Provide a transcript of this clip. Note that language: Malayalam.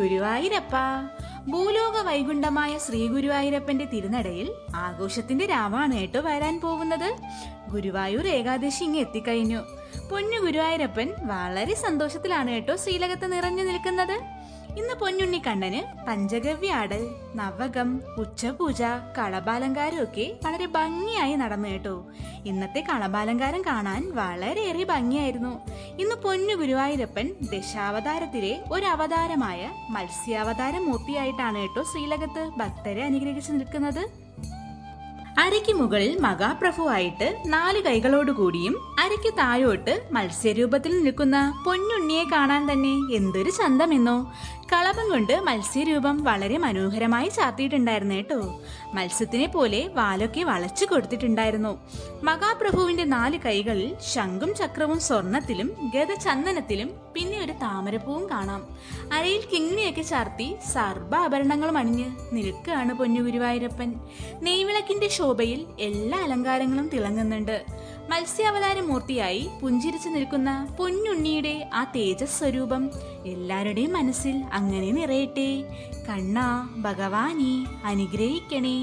ഗുരുവായൂരപ്പ. ഭൂലോക വൈകുണ്ഠമായ ശ്രീ ഗുരുവായൂരപ്പന്റെ തിരുനടയിൽ ആഘോഷത്തിന്റെ രാവാണ് കേട്ടോ വരാൻ പോകുന്നത്. ഗുരുവായൂർ ഏകാദശി ഇങ്ങ് എത്തിക്കഴിഞ്ഞു. പൊന്നു ഗുരുവായൂരപ്പൻ വളരെ സന്തോഷത്തിലാണ് കേട്ടോ ശ്രീലകത്ത് നിറഞ്ഞു നിൽക്കുന്നത്. ഇന്ന് പൊന്നുണ്ണി കണ്ണന് പഞ്ചഗവ്യാടൽ നവകം ഉച്ചപൂജ കളഭാലങ്കാരം ഒക്കെ വളരെ ഭംഗിയായി നടന്നു കേട്ടോ. ഇന്നത്തെ കളഭാലങ്കാരം കാണാൻ വളരെയേറെ ഭംഗിയായിരുന്നു. ഇന്ന് പൊന്നു ഗുരുവായൂരപ്പൻ ദശാവതാരത്തിലെ ഒരു അവതാരമായ മത്സ്യാവതാര മൂർത്തിയായിട്ടാണ് കേട്ടോ ശ്രീലകത്ത് ഭക്തരെ അനുഗ്രഹിച്ചു നിൽക്കുന്നത്. അരയ്ക്ക് മുകളിൽ മഹാപ്രഭുവായിട്ട് നാല് കൈകളോടുകൂടിയും അരയ്ക്ക് താഴോട്ട് മത്സ്യരൂപത്തിൽ നിൽക്കുന്ന പൊന്നുണ്ണിയെ കാണാൻ തന്നെ എന്തൊരു ചന്തമെന്നോ. കളഭം കൊണ്ട് മത്സ്യരൂപം വളരെ മനോഹരമായി ചാത്തിയിട്ടുണ്ടായിരുന്നു കേട്ടോ. മത്സ്യത്തിനെ പോലെ വാലൊക്കെ വളച്ചു കൊടുത്തിട്ടുണ്ടായിരുന്നു. മഹാപ്രഭുവിന്റെ നാല് കൈകളിൽ ശംഖും ചക്രവും സ്വർണത്തിലും ഗതചന്ദനത്തിലും പിന്നെ ഒരു താമരപ്പൂവും കാണാം. അരയിൽ കിങ്ങിണിയൊക്കെ ചാർത്തി സർവ ആഭരണങ്ങളും അണിഞ്ഞ് നിൽക്കുകയാണ് പൊന്നു ഗുരുവായൂരപ്പൻ. നെയ്വിളക്കിന്റെ ശോഭയിൽ എല്ലാ അലങ്കാരങ്ങളും തിളങ്ങുന്നുണ്ട്. മത്സ്യാവതാര മൂർത്തിയായി പുഞ്ചിരിച്ചു നിൽക്കുന്ന പൊന്നുണ്ണിയുടെ ആ തേജസ് സ്വരൂപം എല്ലാവരുടെയും മനസ്സിൽ അങ്ങനെ നിറയട്ടെ. കണ്ണാ ഭഗവാനെ അനുഗ്രഹിക്കണേ.